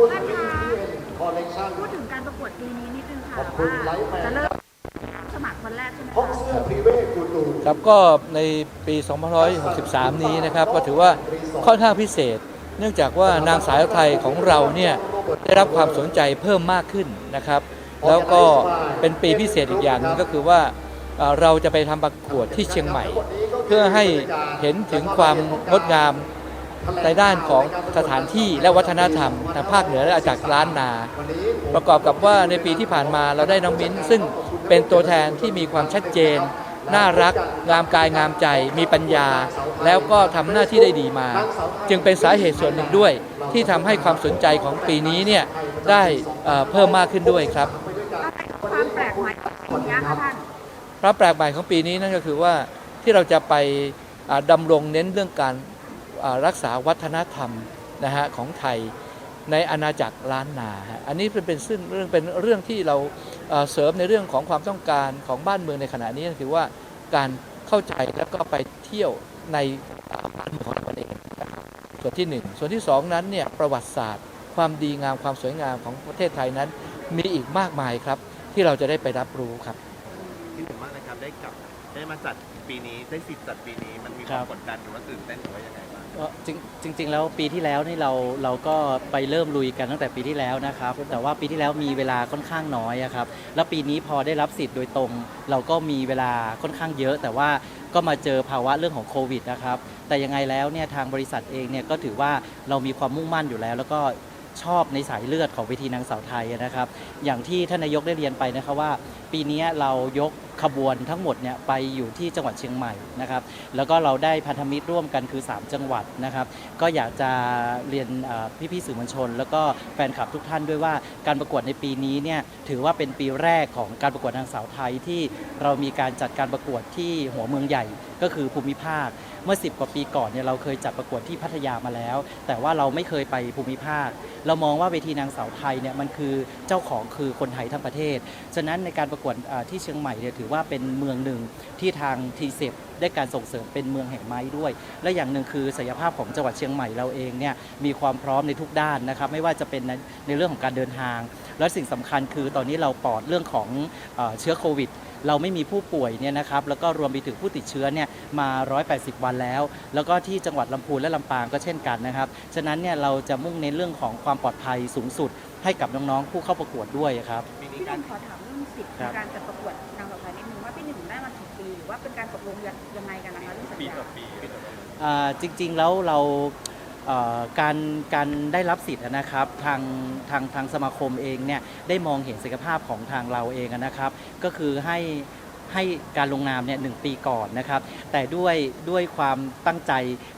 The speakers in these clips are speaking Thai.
คุณท่านคะคอลเลกชันพูดถึงการประกวดปีนี้นิดนึงค่ะขอบคุณว่าไลฟ์แมนจะเริ่มสมัครวันแรกใช่ไหมพกคะเสื้อพรีเวทกูตูครับก็ในปี 2563 นี้นะครับ ก็ถือว่าค่อนข้างพิเศษ เนื่องจากว่านางสาวไทยของเราเนี่ยได้รับความสนใจเพิ่มมากขึ้นนะครับ แล้วก็เป็นปีพิเศษอีกอย่างหนึงก็คือว่าเอ่อเราจะไปทำประกวดที่เชียงใหม่ เพื่อให้เห็นถึงความงดงาม ในด้านของสถานที่และวัฒนธรรมทางภาคเหนือและจากล้านนา ประกอบกับว่าในปีที่ผ่านมาเราได้น้องมิ้น ซึ่งเป็นตัวแทนที่มีความชัดเจน น่ารัก งามกายงามใจ มีปัญญา แล้วก็ทำหน้าที่ได้ดีมา จึงเป็นสาเหตุส่วนหนึ่งด้วย ที่ทำให้ความสนใจของปีนี้เนี่ยได้เอ่อเพิ่มมากขึ้นด้วยครับความแปลกใหม่ของปีนี้ค่ะท่านพระแปลกใหม่ของปีนี้นั่นก็คือว่าที่เราจะไปอ่าดำรงเน้นเรื่องการอ่า รักษาวัฒนธรรมนะฮะของไทยในอาณาจักรล้านนาฮะอันนี้เป็นเป็นซึ่งเรื่องเป็นเรื่องที่เราเอ่อเสริมในเรื่องของความต้องการของบ้านเมืองในขณะนี้ก็คือว่าการเข้าใจแล้วก็ไปเที่ยวในอ่าบ้านเมืองของตนเองนะครับส่วนที่หนึ่งส่วนที่สองนั้นเนี่ยประวัติศาสตร์ ความดีงามความสวยงามของประเทศไทยนั้น มีอีกมากมายครับ ที่เราจะได้ไปรับรู้ครับที่ผมมากนะครับได้กลับได้มาจัดปีนี้ได้สิทธิ์จัดปีนี้มันมีคครัวามบกดดันหรือว่าตื่นเต้นหรือว่ายังไงบ้าง ก็จริงจริง ๆ แล้วปีที่แล้วนี่เราเราก็ไปเริ่มลุยกันตั้งแต่ปีที่แล้วนะครับ แต่ว่าปีที่แล้วมีเวลาค่อนข้างน้อยอะครับแล้วปีนี้พอได้รับสิทธิ์โดยตรง เราก็มีเวลาค่อนข้างเยอะ แต่ว่าก็มาเจอภาวะเรื่องของโควิดนะครับแต่ยังไงแล้วเนี่ยทางบริษัทเองเนี่ยก็ถือว่าเรามีความมุ่งมั่นอยู่แล้ว แล้วก็ชอบในสายเลือดของเวทีนางสาวไทยนะครับ อย่างที่ท่านนายกได้เรียนไปนะครับว่า ปีนี้เรายกขบวนทั้งหมดเนี่ยไปอยู่ที่จังหวัดเชียงใหม่นะครับแล้วก็เราได้พันธมิตรร่วมกันคือ 3 จังหวัดนะครับ ก็อยากจะเรียนเอ่พี่ๆสื่อมวลชน แล้วก็แฟนคลับทุกท่านด้วยว่าการประกวดในปีนี้เนี่ยถือว่าเป็นปีแรกของการประกวดนางสาวไทยที่เรามีการจัดการประกวดที่หัวเมืองใหญ่ก็คือภูมิภาคเมื่อ 10 กว่าปีก่อนเนี่ยเราเคยจัดประกวดที่พัทยามาแล้ว แต่ว่าเราไม่เคยไปภูมิภาค เรามองว่าเวทีนางสาวไทยเนี่ยมันคือเจ้าของคือคนไทยทั้งประเทศ ฉะนั้นในการประกวดที่เชียงใหม่เนี่ยถือว่าเป็นเมืองหนึ่งที่ทางทีเซฟได้การส่งเสริมเป็นเมืองแห่งไม้ด้วย และอย่างหนึ่งคือศักยภาพของจังหวัดเชียงใหม่เราเองเนี่ยมีความพร้อมในทุกด้านนะครับไม่ว่าจะเป็นในในเรื่องของการเดินทาง และสิ่งสำคัญคือตอนนี้เราปลอดเรื่องของเชื้อโควิดเราไม่มีผู้ป่วยเนี่ยนะครับแล้วก็รวมไปถึงผู้ติดเชื้อเนี่ยมา 180 วันแล้ว แล้วก็ที่จังหวัดลำพูนและลำปางก็เช่นกันนะครับ ฉะนั้นเนี่ยเราจะมุ่งเน้นเรื่องของความปลอดภัยสูงสุดให้กับน้องๆผู้เข้าประกวดด้วยครับพี่หการนุ่มขอถามเรื่อง สิทธิ์ครัในบการจัดประกวดนางสาวไทยนิดนึงว่าพี่หนุ่มได้มาถึงปีหรือว่าเป็นการตกลงยังไงกันนะคะเรื่องสัญญาอ่าจริงๆแล้วเราเอ่อการการได้รับสิทธิ์นะครับทางทางทางสมาคมเองเนี่ยได้มองเห็นศักยภาพของทางเราเองนะครับ ก็คือให้ให้การลงนามเนี่ยหนึ่งปีก่อนนะครับ แต่ด้วยด้วยความตั้งใจ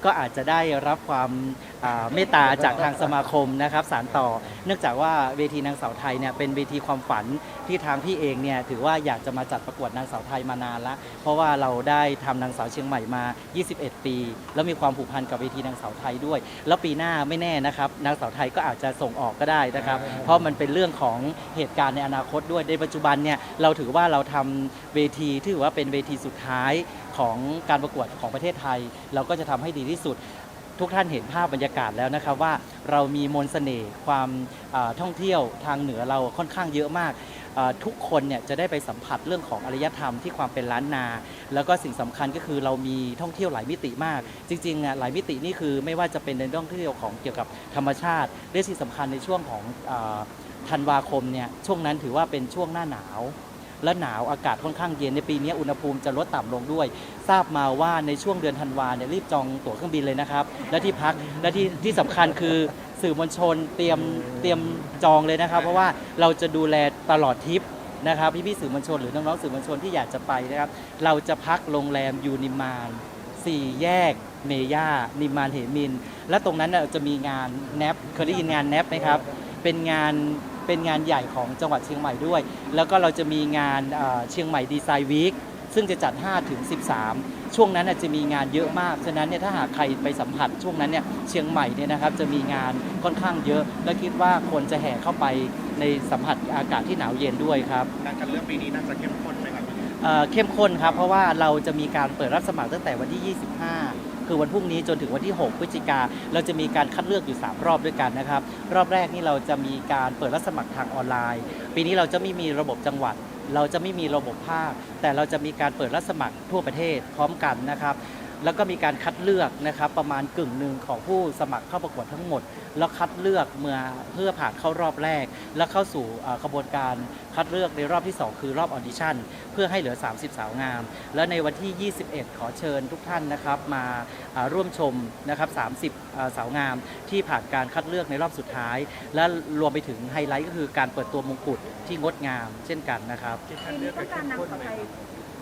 ก็อาจจะได้รับความอ่า เมตตาจากทางสมาคมนะครับสารต่อ เนื่องจากว่าเวทีนางสาวไทยเนี่ยเป็นเวทีความฝันที่ทางพี่เองเนี่ยถือว่าอยากจะมาจัดประกวดนางสาวไทยมานานละ เพราะว่าเราได้ทำนางสาวเชียงใหม่มา 21 ปี แล้วมีความผูกพันกับเวทีนางสาวไทยด้วย แล้วปีหน้าไม่แน่นะครับนางสาวไทยก็อาจจะส่งออกก็ได้นะครับ เพราะมันเป็นเรื่องของเหตุการณ์ในอนาคตด้วยในปัจจุบันเนี่ยเราถือว่าเราทำเวทีที่ถือว่าเป็นเวทีสุดท้ายของการประกวดของประเทศไทย เราก็จะทำให้ดีที่สุด ทุกท่านเห็นภาพบรรยากาศแล้วนะครับว่าเรามีมนต์เสน่ห์ความท่องเที่ยวทางเหนือเราค่อนข้างเยอะมากทุกคนเนี่ยจะได้ไปสัมผัสเรื่องของอารยธรรมที่ความเป็นล้านนา แล้วก็สิ่งสำคัญก็คือเรามีท่องเที่ยวหลายมิติมาก จริงๆอะหลายมิตินี่คือไม่ว่าจะเป็นในเรื่องท่องเที่ยวของเกี่ยวกับธรรมชาติและสิ่งสำคัญในช่วงของธันวาคมเนี่ยช่วงนั้นถือว่าเป็นช่วงหน้าหนาว และหนาวอากาศค่อนข้างเย็นในปีนี้อุณหภูมิจะลดต่ำลงด้วย ทราบมาว่าในช่วงเดือนธันวาเนี่ยรีบจองตั๋วเครื่องบินเลยนะครับ และที่พักและที่ที่สำคัญคือสื่อมวลชนเตรียมเตรียมจองเลยนะครับ เพราะว่าเราจะดูแลตลอดทริปนะครับพี่ๆสื่อมวลชนหรือน้องๆสื่อมวลชนที่อยากจะไปนะครับ เราจะพักโรงแรมยูนิมานสี่แยกเมย่านิมานเหมิน และตรงนั้นจะมีงานแนบเคยได้ยินงานแนบไหมครับ เป็นงาน เป็นงานใหญ่ของจังหวัดเชียงใหม่ด้วย แล้วก็เราจะมีงานเอ่อเชียงใหม่ดีไซน์วีคซึ่งจะจัด 5 ถึง 13 ช่วงนั้นน่ะจะมีงานเยอะมาก ฉะนั้นเนี่ยถ้าหากใครไปสัมผัสช่วงนั้นเนี่ยเชียงใหม่เนี่ยนะครับจะมีงานค่อนข้างเยอะ และคิดว่าคนจะแห่เข้าไปในสัมผัสอากาศที่หนาวเย็นด้วยครับการคัดเลือกปีนี้น่าจะเข้มข้นไหมครับเอ่อเข้มข้นครับ เพราะว่าเราจะมีการเปิดรับสมัครตั้งแต่วันที่ 25 คือคือวันพรุ่งนี้จนถึงวันที่ 6 พฤศจิกา เราจะมีการคัดเลือกอยู่ 3 รอบด้วยกันนะครับ รอบแรกนี่เราจะมีการเปิดรับสมัครทางออนไลน์ ปีนี้เราจะไม่มีระบบจังหวัด เราจะไม่มีระบบภาค แต่เราจะมีการเปิดรับสมัครทั่วประเทศพร้อมกันนะครับ แล้วก็มีการคัดเลือกนะครับประมาณกึ่งหนึ่งของผู้สมัครเข้าประกวดทั้งหมด แล้วคัดเลือกเมื่อเพื่อผ่านเข้ารอบแรก แล้วเข้าสู่เอ่อกระบวนการคัดเลือกในรอบที่ 2 คือรอบออดิชั่นเพื่อให้เหลือ 30 สาวงาม แล้วในวันที่ 21 ขอเชิญทุกท่านนะครับมาอ่าร่วมชมนะครับ 30อ่าสาวงามที่ผ่านการคัดเลือกในรอบสุดท้าย และรวมไปถึงไฮไลท์ก็คือการเปิดตัวมงกุฎที่งดงาม เช่นกันนะครับเกณฑ์คัปีดเลืนี้อกต้องการนางสาวไทย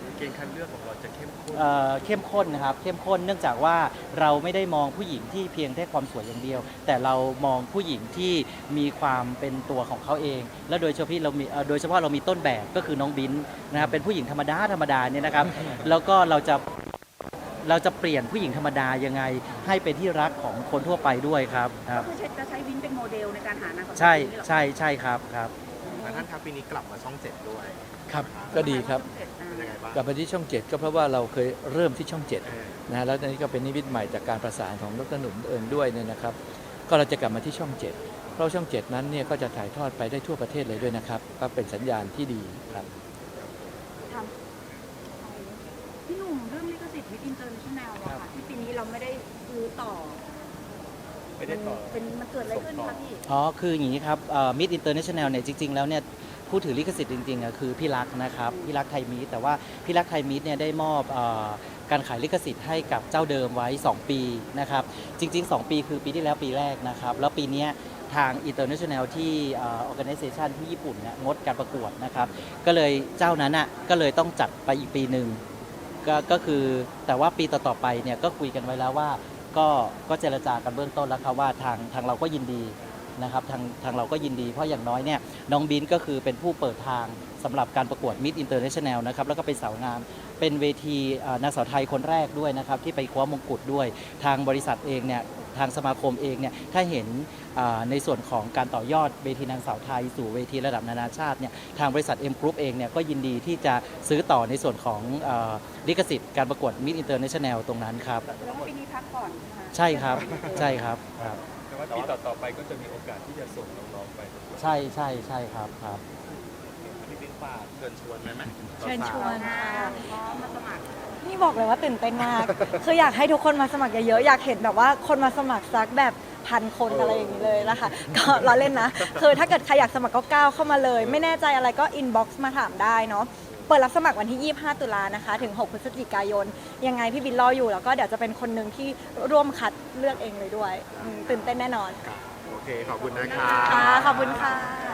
เกณฑ์คัดเลือกของเราจะเข้มข้น เอ่อเข้มข้นนะครับเข้มข้นเนื่องจากว่าเราไม่ได้มองผู้หญิงที่เพียงแค่ความสวยอย่างเดียว แต่เรามองผู้หญิงที่มีความเป็นตัวของเขาเอง และโดยเฉพาะเรามีเอ่อโดยเฉพาะเรามีต้นแบบก็คือน้องบินนะครับเป็นผู้หญิงธรรมดาธรรมดาเนี่ยนะครับ แล้วก็เราจะเราจะเปลี่ยนผู้หญิงธรรมดายังไง ให้เป็นที่รักของคนทั่วไปด้วยครับครับก็คือจะใช้วินเป็นโมเดลในการหานางสาวไทยใช่ปีนี้เหรอ ใช่ใช่ครับครับแล้วท่านครับปีนี้กลับมาช่องเจ็ดด้วยครับก็ดีครับเป็นยังไงบ้างกลับไปที่ช่องเจ็ดก็เพราะว่าเราเคยเริ่มที่ช่องเจ็ดเออนะฮะแล้วตอนนี้ก็เป็นนิมิตใหม่จากการประสานของดรหนุ่มเอิญด้วยเนี่ยนะครับ ก็เราจะกลับมาที่ช่องเจ็ดเพราะช่องเจ็ดนั้นเนี่ยก็จะถ่ายทอดไปได้ทั่วประเทศเลยด้วยนะครับ ก็เป็นสัญญาณที่ดีครับ ทำพี่หนุ่มเรื่องลิขสิทธิ์มิดอินเตอร์เนชั่นแนลอะค่ะที่ปีนี้เราไม่ได้ซื้อต่อ ไม่ได้ต่อ เป็นมันเกิดอะไรขึ้นคะพี่อ๋อ คืออย่างนี้ครับมิดอินเตอร์เนชั่นแนลเนี่ยจริง ๆ แล้วเนี่ยผู้ถือลิขสิทธิ์จริงๆอะคือพี่รักนะครับพี่รักไทยมิตแต่ว่าพี่รักไทยมิตเนี่ยได้มอบเอ่อการขายลิขสิทธิ์ให้กับเจ้าเดิมไว้ 2 ปีนะครับจริง ๆ 2 ปีคือปีที่แล้วปีแรกนะครับแล้วปีเนี้ยทาง International ที่เอ่อ organization ที่ญี่ปุ่นเนี่ยงดการประกวดนะครับก็เลยเจ้านั้นอะก็เลยต้องจัดไปอีกปีหนึ่ง ก็ก็คือแต่ว่าปีต่อ ๆ ไปเนี่ยก็คุยกันไว้แล้วว่า ก็ก็เจรจากันเบื้องต้นแล้วครับว่าทางทางเราก็ยินดีนะครับทางทางเราก็ยินดีเพราะอย่างน้อยเนี่ยน้องบินก็คือเป็นผู้เปิดทางสำหรับการประกวดมิดอินเตอร์เนชั่นแนลนะครับแล้วก็เป็นสาวงาม เป็นเวทีนางสาวไทยคนแรกด้วยนะครับที่ไปคว้ามงกุฎด้วยทางบริษัทเองเนี่ย ทางสมาคมเองเนี่ยถ้าเห็นอ่าในส่วนของการต่อยอดเวทีนางสาวไทย สู่เวทีระดับนานาชาติเนี่ยทางบริษัท M Group เองเนี่ยก็ยินดีที่จะซื้อต่อในส่วนของเอ่อลิขสิทธิ์การประกวดมิ s อินเตอร์เนชั่นแนลตรงนั้นครับแล้วาปีนี้พักก่อนใช่ไหมใช่ครับใช่ครับครับแต่ว่าปีต่อๆไปก็จะมีโอกาสที่จะส่งน้องๆไปประกวดใช่ใช่ใช่ครับครับพี่บิ๊กฝากเชิญชวนไหมไหมเชิญชวนอ่าพร้อมมาสมัคร นี่บอกเลยว่าตื่นเต้นมาก คืออยากให้ทุกคนมาสมัครเยอะๆ อยากเห็นแบบว่าคนมาสมัครสักแบบพันคนอะไรอย่างนี้เลยนะคะ ก็เราเล่นนะ คือถ้าเกิดใครอยากสมัครก็ก้าวเข้ามาเลย ไม่แน่ใจอะไรก็อินบ็อกซ์มาถามได้เนาะ เปิดรับสมัครวันที่ 25 ตุลานะคะ ถึง 6 พฤศจิกายน ยังไงพี่บินรออยู่ แล้วก็เดี๋ยวจะเป็นคนหนึ่งที่ร่วมคัดเลือกเองเลยด้วยอืมตื่นเต้นแน่นอน โอเค ขอบคุณนะคะ ค่ะ ขอบคุณค่ะ